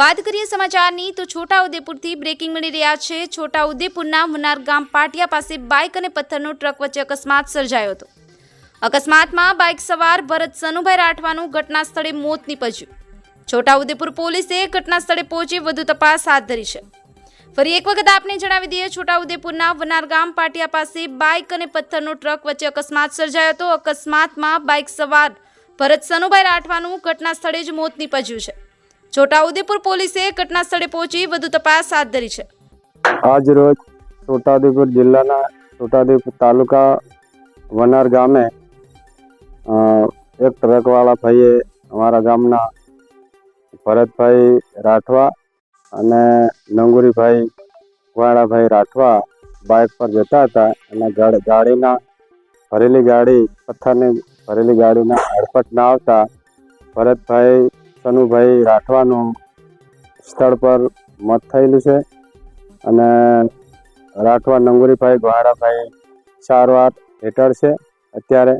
વાત કરીએ સમાચારની, તો છોટાઉદેપુરથી બ્રેકિંગ મળી રહ્યા છે. છોટાઉદેપુરના મુનાર ગામ પાટિયા પાસે બાઇક અને પથ્થરનો ટ્રક વચ્ચે અકસ્માત સર્જાયો હતો. અકસ્માતમાં બાઇક સવાર ભરત સનુભાઈ રાઠવાનું ઘટના સ્થળે મોત નીપજ્યું. છોટાઉદેપુર પોલીસે ઘટના સ્થળે પહોંચી વધુ તપાસ હાથ ધરી છે. ફરી એક વખત આપને જણાવી દઈએ, છોટાઉદેપુરના વનાર ગામ પાટિયા પાસે બાઇક અને પથ્થરનો ટ્રક વચ્ચે અકસ્માત સર્જાયો હતો. અકસ્માતમાં બાઇક સવાર ભરત સનુભાઈ રાઠવાનું ઘટના સ્થળે જ મોત નીપજ્યું છે. છોટાઉદેપુર પોલીસે ઘટના સ્થળે પહોંચી વધુ તપાસ હાથ ધરી છે. આજ રોજ છોટાઉદેપુર જિલ્લાના છોટાઉદેપુર તાલુકા વનાર ગામે એક ટ્રકવાળા ભાઈએ અમારા ગામના ભરતભાઈ રાઠવા અને નંગુરીભાઈ કુવાડાભાઈ રાઠવા બાઇક પર જતા હતા અને ગાડીના ભરેલી ગાડી, પથ્થરની ભરેલી ગાડીના હડફટ ના આવતા ભરતભાઈ સનુભાઈ રાઠવાનું સ્થળ પર મત થયેલું છે અને રાઠવા નંગુરીભાઈ ગોહારાભાઈ સારવાર હેઠળ છે. અત્યારે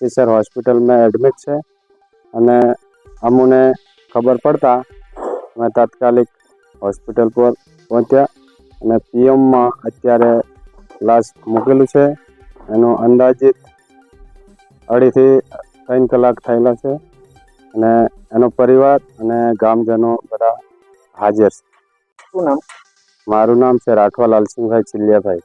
કેસર હોસ્પિટલમાં એડમિટ છે અને અમુને ખબર પડતા અમે તાત્કાલિક હોસ્પિટલ પર પહોંચ્યા અને પીએમમાં અત્યારે લાશ મૂકેલું છે. એનો અંદાજિત અઢીથી ત્રણ કલાક થયેલા છે. અને એનો પરિવાર અને ગામજનો બધા હાજર છે. શું નામ? મારું નામ છે રાઠવા લાલસિંહભાઈ ચિલિયાભાઈ